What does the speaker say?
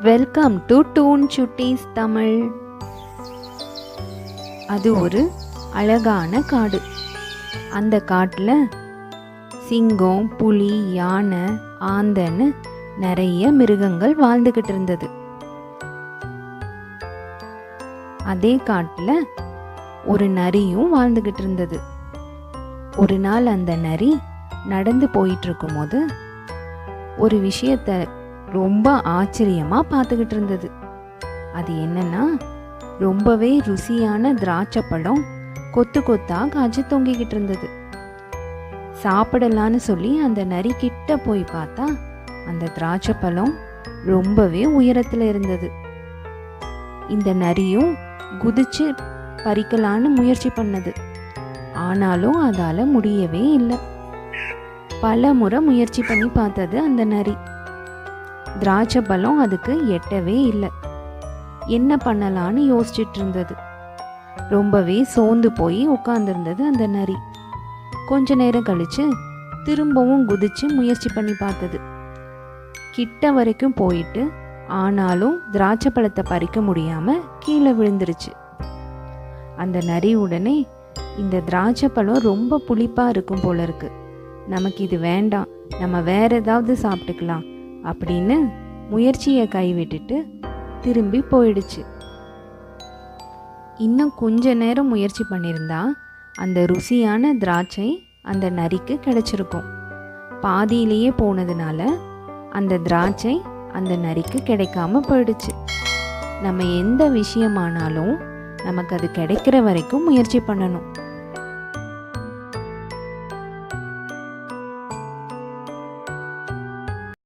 Welcome to டூன் சுட்டீஸ் தமிழ் அது ஒரு அழகான காடு. அந்த காட்டில் சிங்கம் புலி யானை ஆந்தன்னு நிறைய மிருகங்கள் வாழ்ந்துக்கிட்டு இருந்தது. அதே காட்டில் ஒரு நரியும் வாழ்ந்துக்கிட்டு இருந்தது. ஒரு நாள் அந்த நரி நடந்து போயிட்டு இருக்கும்போது ஒரு விஷயத்த ரொம்ப ஆச்சரியமா பார்த்துக்கிட்டு இருந்தது. அது என்னன்னா ரொம்பவே ருசியான திராட்சை பழம் கொத்து கொத்தா காய்ச்சி தொங்கிக்கிட்டு இருந்தது. சாப்பிடலான்னு சொல்லி அந்த நரி கிட்ட போய் பார்த்தா அந்த திராட்சை பழம் ரொம்பவே உயரத்துல இருந்தது. இந்த நரியும் குதிச்சு பறிக்கலான்னு முயற்சி பண்ணது. ஆனாலும் அதால முடியவே இல்லை. பல முறை முயற்சி பண்ணி பார்த்தது அந்த நரி. திராட்சை பழம் அதுக்கு எட்டவே இல்லை. என்ன பண்ணலான்னு யோசிச்சுட்டு இருந்தது ரொம்பவே சோர்ந்து போய் உட்காந்துருந்தது அந்த நரி. கொஞ்ச நேரம் கழிச்சு திரும்பவும் குதிச்சு முயற்சி பண்ணி பார்த்தது. கிட்ட வரைக்கும் போயிட்டு ஆனாலும் திராட்சை பழத்தை பறிக்க முடியாம கீழே விழுந்துருச்சு. அந்த நரி உடனே இந்த திராட்சை பழம் ரொம்ப புளிப்பா இருக்கும் போல இருக்கு. நமக்கு இது வேண்டாம். நம்ம வேற ஏதாவது சாப்பிட்டுக்கலாம். அப்படின்னு முயற்சியை கைவிட்டுட்டு திரும்பி போயிடுச்சு. இன்னும் கொஞ்ச நேரம் முயற்சி பண்ணியிருந்தா அந்த ருசியான திராட்சை அந்த நரிக்கு கிடைச்சிருக்கும். பாதியிலேயே போனதுனால அந்த திராட்சை அந்த நரிக்கு கிடைக்காம போயிடுச்சு. நம்ம எந்த விஷயமானாலும் நமக்கு அது கிடைக்கிற வரைக்கும் முயற்சி பண்ணணும்.